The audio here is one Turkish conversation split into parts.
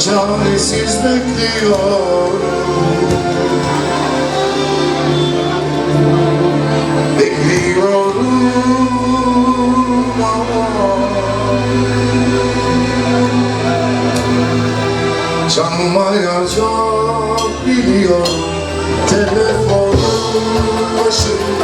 çaresiz bekliyorum. Bekliyorum Çalmayacak biliyorum. Telefonun başında.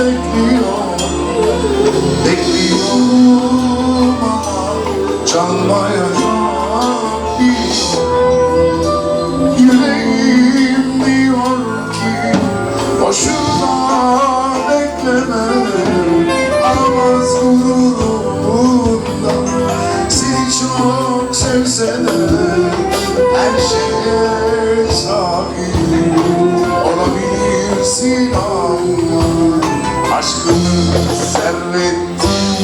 bekliyor Bekliyorum ama çalmayacak diyor Yüreğim diyor ki boşuna bekleme Alamaz gururumdan seni çok sevse de Her şeye sahip olabilirsin. ama aşkını serrettin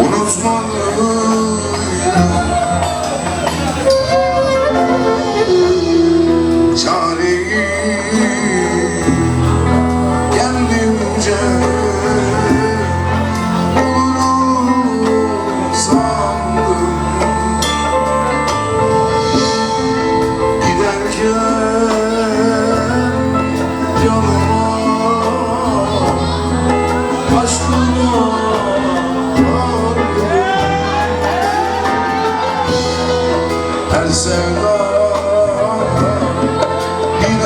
Unutmadım sevda.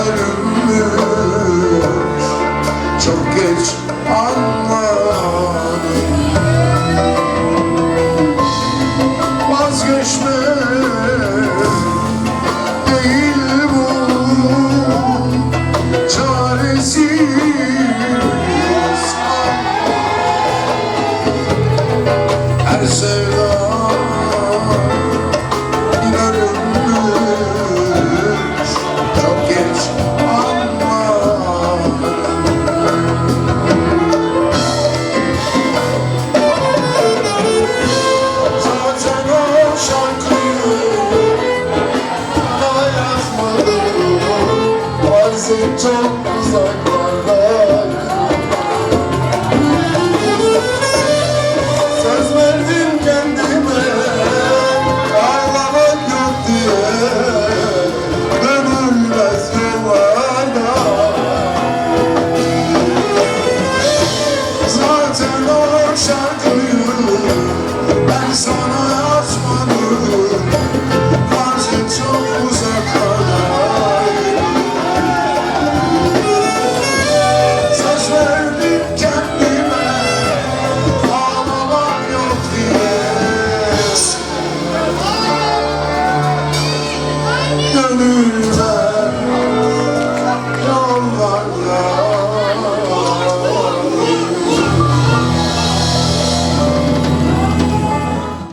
Ölümmüş Çok geç anladım. Vazgeçme değil bu. Çaresiz. Her sevda talk